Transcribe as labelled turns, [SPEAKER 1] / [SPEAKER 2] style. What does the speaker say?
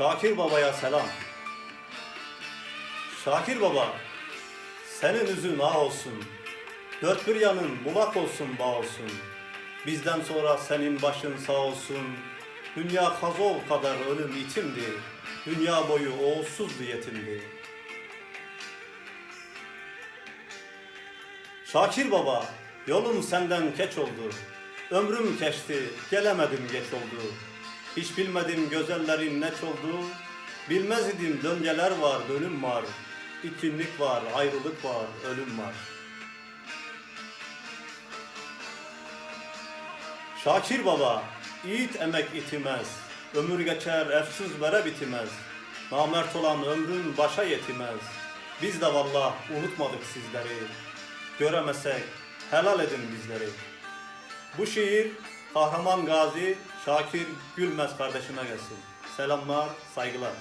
[SPEAKER 1] Şakir Baba'ya selam. Şakir Baba, senin üzün ağ olsun. Dört bir yanın bulak olsun bağ olsun. Bizden sonra senin başın sağ olsun. Dünya kazol kadar ölüm itimdi. Dünya boyu oğulsuz yetimdi. Şakir Baba, yolum senden keç oldu. Ömrüm geçti, gelemedim geç oldu. Hiç bilmedim gözellerin neç oldu. Bilmez idim döngeler var, dönüm var. İkimlik var, ayrılık var, ölüm var. Şakir Baba, yiğit emek itimez. Ömür geçer, efsuz vere bitimez. Namert olan ömrün başa yetimez. Biz de vallah unutmadık sizleri. Göremesek helal edin bizleri. Bu şiir Kahraman Gazi Şakir Gülmez kardeşime gelsin. Selamlar, saygılar.